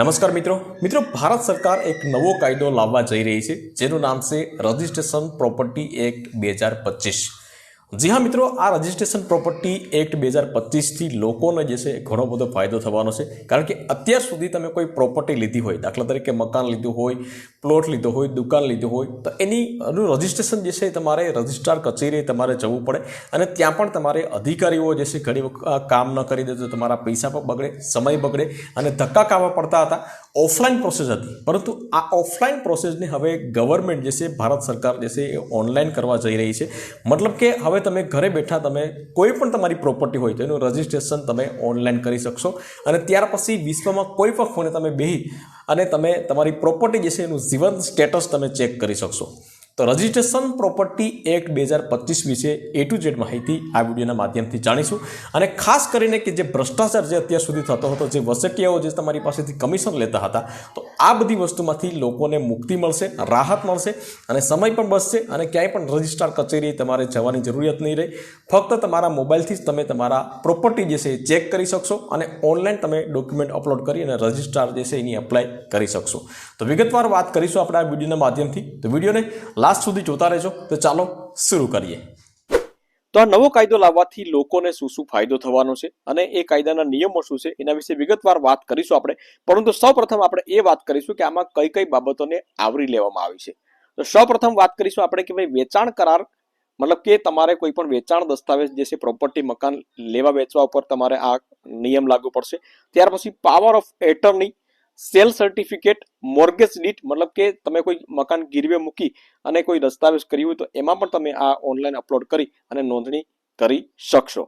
નમસ્કાર મિત્રો. મિત્રો, ભારત સરકાર એક નવો કાયદો લાવવા જઈ રહી છે, જેનું નામ છે રજિસ્ટ્રેશન પ્રોપર્ટી એક્ટ બે હજાર પચીસ. જી હા મિત્રો, આ રજિસ્ટ્રેશન પ્રોપર્ટી એક્ટ બે હજાર પચીસથી લોકોને જે છે ઘણો બધો ફાયદો થવાનો છે. કારણ કે અત્યાર સુધી તમે કોઈ પ્રોપર્ટી લીધી હોય, દાખલા તરીકે મકાન લીધું હોય, પ્લોટ લીધો હોય, દુકાન લીધું હોય, તો એની રજિસ્ટ્રેશન જે છે તમારે રજિસ્ટ્રાર કચેરીએ તમારે જવું પડે અને ત્યાં પણ તમારે અધિકારીઓ જે છે ઘણી વખત કામ ન કરી દે તો તમારા પૈસા પણ બગડે, સમય બગડે અને ધક્કા ખાવા પડતા હતા. ઓફલાઈન પ્રોસેસ હતી. પરંતુ આ ઓફલાઈન પ્રોસેસને હવે ગવર્મેન્ટ જે છે ભારત સરકાર જે છે એ ઓનલાઈન કરવા જઈ રહી છે. મતલબ કે હવે તમે ઘરે બેઠા તમે કોઈ પણ તમારી પ્રોપર્ટી હોય તો એનું રજિસ્ટ્રેશન તમે ઓનલાઈન કરી શકશો. અને ત્યાર પછી વિશ્વમાં કોઈ પણ ખૂણે તમે બેહી અને તમે તમારી પ્રોપર્ટી જે છે એનું જીવન સ્ટેટસ તમે ચેક કરી શકશો. તો રજિસ્ટ્રેશન પ્રોપર્ટી એક્ટ બે હજાર પચીસ વિશે એ ટુ ઝેડ માહિતી આ વિડીયોના માધ્યમથી જાણીશું. અને ખાસ કરીને કે જે ભ્રષ્ટાચાર જે અત્યાર સુધી થતો હતો, જે વસેટિયાઓ જે તમારી પાસેથી કમિશન લેતા હતા, તો આ બધી વસ્તુમાંથી લોકોને મુક્તિ મળશે, રાહત મળશે અને સમય પણ બચશે અને ક્યાંય પણ રજિસ્ટ્રાર કચેરી તમારે જવાની જરૂરિયાત નહીં રહે. ફક્ત તમારા મોબાઈલથી જ તમે તમારા પ્રોપર્ટી જે છે એ ચેક કરી શકશો અને ઓનલાઈન તમે ડોક્યુમેન્ટ અપલોડ કરી અને રજિસ્ટ્રાર જે છે એની એપ્લાય કરી શકશો. તો વિગતવાર વાત કરીશું આપણે આ વિડીયોના માધ્યમથી. તો વિડીયોને લાસ્ટ સુધી જોતા રહેજો. તો ચાલો શરૂ કરીએ. તો આ નવો કાયદો લાવવાથી લોકોને શું શું ફાયદો થવાનો છે અને એ કાયદાના નિયમો શું છે એના વિશે વિગતવાર વાત કરીશું આપણે. પરંતુ સૌપ્રથમ આપણે એ વાત કરીશું કે આમાં કઈ કઈ બાબતોને આવરી લેવામાં આવી છે. તો સૌપ્રથમ વાત કરીશું આપણે કે ભાઈ વેચાણ કરાર, મતલબ કે તમારે કોઈ પણ વેચાણ દસ્તાવેજ જે છે પ્રોપર્ટી મકાન લેવા વેચવા ઉપર તમારે આ નિયમ લાગુ પડશે. ત્યાર પછી power of attorney sale certificate, mortgage deed, મતલબ કે તમે કોઈ મકાન ગીરવે મૂકી અને કોઈ દસ્તાવેજ કર્યું હોય તો એમાં પણ તમે આ ઓનલાઈન અપલોડ કરી અને નોંધણી કરી શકશો.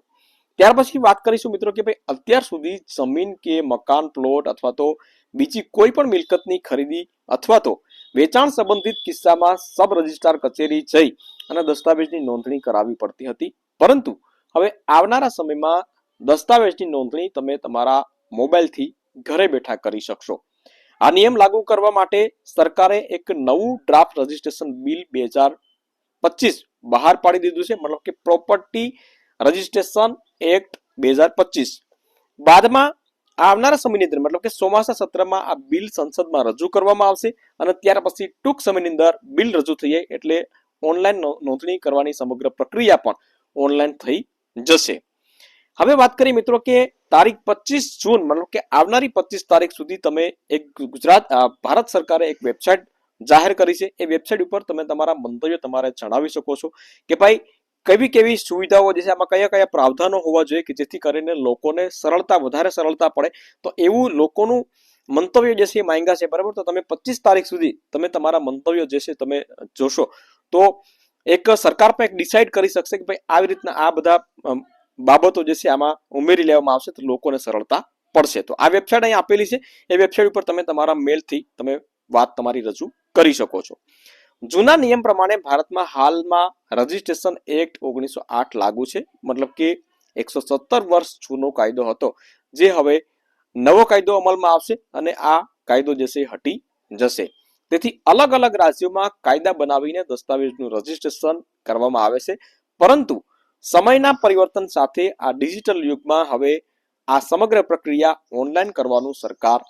ત્યાર પછી વાત કરીશું મિત્રો કે ભાઈ અત્યાર સુધી જમીન કે મકાન પ્લોટ અથવા તો બીજી કોઈ પણ મિલકતની ખરીદી અથવા તો વેચાણ સંબંધિત કિસ્સામાં સબ રજિસ્ટ્રાર કચેરી જઈ અને દસ્તાવેજની નોંધણી કરાવવી પડતી હતી. પરંતુ હવે આવનારા સમયમાં દસ્તાવેજની નોંધણી તમે તમારા મોબાઈલથી ઘરે બેઠા કરી શકશો. આ નિયમ લાગુ કરવા માટે સરકારે એક નવું ડ્રાફ્ટ રજિસ્ટ્રેશન બિલ બે હજાર પચીસ બહાર પાડી દીધું છે. મતલબ કે પ્રોપર્ટી રજિસ્ટ્રેશન એક્ટ બે હજાર પચીસ. બાદમાં આવનારા સમયની અંદર, મતલબ કે ચોમાસા સત્રમાં આ બિલ સંસદમાં રજૂ કરવામાં આવશે અને ત્યાર પછી ટૂંક સમયની અંદર બિલ રજૂ થઈ જાય એટલે ઓનલાઈન નોંધણી કરવાની સમગ્ર પ્રક્રિયા પણ ઓનલાઈન થઈ જશે. હવે વાત કરીએ મિત્રો કે તારીખ પચીસ જૂન મતલબ કે આવનારી પચીસ તારીખ સુધી તમે એક ગુજરાત ભારત સરકારે એક વેબસાઇટ જાહેર કરી છે. એ વેબસાઇટ ઉપર તમે તમારા મંતવ્યો તમારે જણાવી શકો છો કે ભાઈ કેવી કેવી સુવિધાઓ જે છે, આમાં કયા કયા પ્રાવધાનો હોવા જોઈએ કે જેથી કરીને લોકોને સરળતા, વધારે સરળતા પડે. તો એવું લોકોનું મંતવ્ય જે છે એ માંગ્યા છે, બરાબર? તો તમે પચીસ તારીખ સુધી તમે તમારા મંતવ્યો જે છે તમે જોશો. તો એક સરકાર પણ એક ડિસાઇડ કરી શકશે કે ભાઈ આવી રીતના આ બધા બાબતો જે છે આમાં ઉમેરી લેવામાં આવશે તો લોકોને સરળતા પડશે. તો આ વેબસાઇટ અહીં આપેલી છે. એ વેબસાઇટ ઉપર તમે તમારા મેલથી તમે વાત તમારી રજૂ કરી શકો છો. જૂના નિયમ પ્રમાણે ભારતમાં હાલમાં રજિસ્ટ્રેશન એક્ટ ઓગણીસો આઠ લાગુ છે. મતલબ કે એકસો સત્તર વર્ષ જૂનો કાયદો હતો. જે હવે નવો કાયદો અમલમાં આવશે અને આ કાયદો જે છે હટી જશે. તેથી અલગ અલગ રાજ્યોમાં કાયદા બનાવીને દસ્તાવેજનું રજિસ્ટ્રેશન કરવામાં આવે છે. પરંતુ સમયના પરિવર્તન સાથે આ ડિજિટલ યુગમાં હવે આ સમગ્ર પ્રક્રિયા ઓનલાઈન કરવાનું સરકાર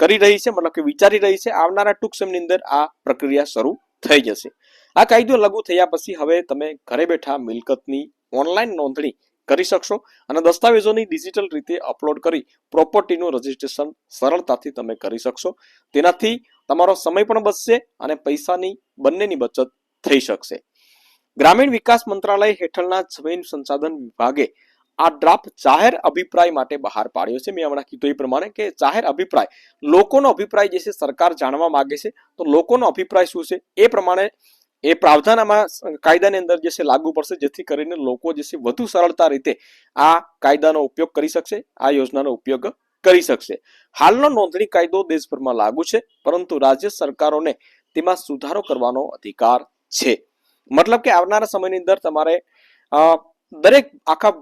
કરી રહી છે, મતલબ કે વિચારી રહી છે. આવનારા ટૂંક સમયની અંદર આ પ્રક્રિયા શરૂ થઈ જશે. આ કાયદો લાગુ થયા પછી હવે તમે ઘરે બેઠા મિલકતની ઓનલાઈન નોંધણી કરી શકશો અને દસ્તાવેજોની ડિજિટલ રીતે અપલોડ કરી પ્રોપર્ટીનું રજિસ્ટ્રેશન સરળતાથી તમે કરી શકશો. તેનાથી તમારો સમય પણ બચશે અને પૈસાની બંનેની બચત થઈ શકશે. ગ્રામીણ વિકાસ મંત્રાલય હેઠળના જમીન સંસાધન વિભાગે આ ડ્રાફ્ટ જાહેર અભિપ્રાય માટે બહાર પાડ્યો છે. મેં હમણાં કીધું એ પ્રમાણે કે જાહેર અભિપ્રાય લોકોનો અભિપ્રાય જે છે સરકાર જાણવા માંગે છે. તો લોકોનો અભિપ્રાય શું છે? એ પ્રમાણે એ પ્રાવધાન આમાં કાયદાની અંદર જે છે લાગુ પડશે, જેથી કરીને લોકો જે છે વધુ સરળતા રીતે આ કાયદાનો ઉપયોગ કરી શકશે, આ યોજનાનો ઉપયોગ કરી શકશે. હાલનો નોંધણી કાયદો દેશભરમાં લાગુ છે, પરંતુ રાજ્ય સરકારોને તેમાં સુધારો કરવાનો અધિકાર છે. મતલબ કે આવનારા સમયની અંદર તમારે દરેક આખા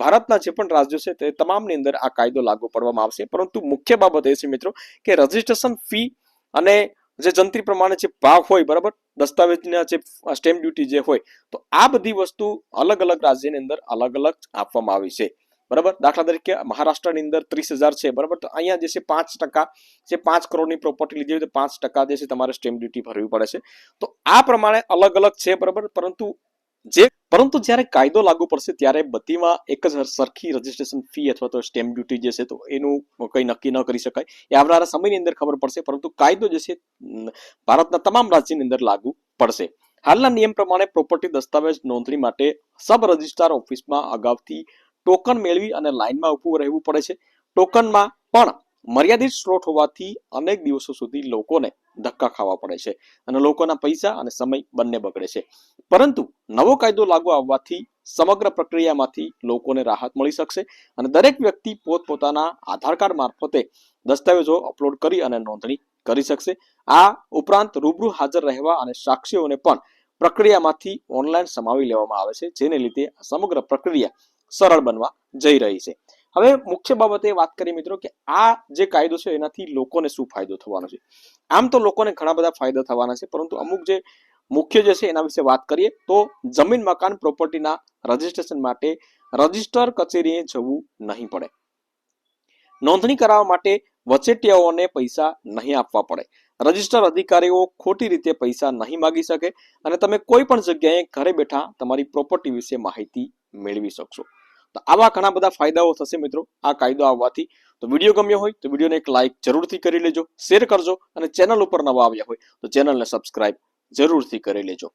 ભારતના જે પણ રાજ્યો છે તે તમામની અંદર આ કાયદો લાગુ પડવામાં આવશે. પરંતુ મુખ્ય બાબત એ છે મિત્રો કે રજીસ્ટ્રેશન ફી અને જે જંત્રી પ્રમાણે જે ભાવ હોય, બરાબર? દસ્તાવેજના જે સ્ટેમ્પ ડ્યુટી જે હોય, તો આ બધી વસ્તુ અલગ અલગ રાજ્યની અંદર અલગ અલગ આપવામાં આવી છે. બરાબર? દાખલા તરીકે મહારાષ્ટ્રની અંદર ત્રીસ હજાર છે, બરાબર? તો અહીંયા જે છે પાંચ ટકા, જે પાંચ કરોડની પ્રોપર્ટી લીધી હોય તો પાંચ ટકા જે છે તમારે સ્ટેમ્પ ડ્યુટી ભરવી પડે છે. તો આ પ્રમાણે અલગ અલગ છે, બરાબર? પરંતુ જે, પરંતુ જ્યારે કાયદો લાગુ પડશે ત્યારે બધીમાં એક જ સરખી રજીસ્ટ્રેશન ફી અથવા તો સ્ટેમ્પ ડ્યુટી જે છે તો એનું કંઈ નક્કી ન કરી શકાય. એ આવનારા સમયની અંદર ખબર પડશે, પરંતુ કાયદો જે છે ભારતના તમામ રાજ્યની અંદર લાગુ પડશે. હાલના નિયમ પ્રમાણે પ્રોપર્ટી દસ્તાવેજ નોંધણી માટે સબ રજિસ્ટ્રાર ઓફિસમાં અગાઉથી ટોકન મેળવી અને લાઇનમાં ઊભું રહેવું પડે છે. ટોકનમાં પણ મર્યાદિત સ્લોટ હોવાથી અનેક દિવસો સુધી લોકોને ધક્કા ખાવા પડે છે અને લોકોના પૈસા અને સમય બંને બગડે છે. પરંતુ નવો કાયદો લાગુ આવવાથી સમગ્ર પ્રક્રિયામાંથી લોકોને રાહત મળી શકશે અને દરેક વ્યક્તિ પોતપોતાના આધાર કાર્ડ મારફતે દસ્તાવેજો અપલોડ કરી અને નોંધણી કરી શકશે. આ ઉપરાંત રૂબરૂ હાજર રહેવા અને સાક્ષીઓને પણ પ્રક્રિયામાંથી ઓનલાઈન સમાવી લેવામાં આવે છે, જેને લીધે સમગ્ર પ્રક્રિયા સરળ બનવા જઈ રહી છે. હવે મુખ્ય બાબતે વાત કરીએ મિત્રો કે આ જે કાયદો છે એનાથી લોકોને શું ફાયદો થવાનો છે? આમ તો લોકોને ઘણા બધા ફાયદા થવાના છે, પરંતુ અમુક જે મુખ્ય જે છે એના વિશે વાત કરીએ તો જમીન, મકાન પ્રોપર્ટીના રજીસ્ટ્રેશન માટે રજિસ્ટર કચેરીએ જવું નહીં પડે. નોંધણી કરાવવા માટે વચેટિયાઓને પૈસા નહીં આપવા પડે. રજિસ્ટર અધિકારીઓ ખોટી રીતે પૈસા નહીં માગી શકે અને તમે કોઈ પણ જગ્યાએ ઘરે બેઠા તમારી પ્રોપર્ટી વિશે માહિતી મેળવી શકશો. તો આવા ઘણા બધા ફાયદાઓ થશે મિત્રો, આ કાયદો આવવાથી. તો વીડિયો ગમ્યો હોય તો વિડીયોને એક લાઇક જરૂરથી કરી લેજો શેર કરજો અને ચેનલ ઉપર નવા આવ્યા હોય તો ચેનલને સબસ્ક્રાઇબ જરૂરથી કરી લેજો.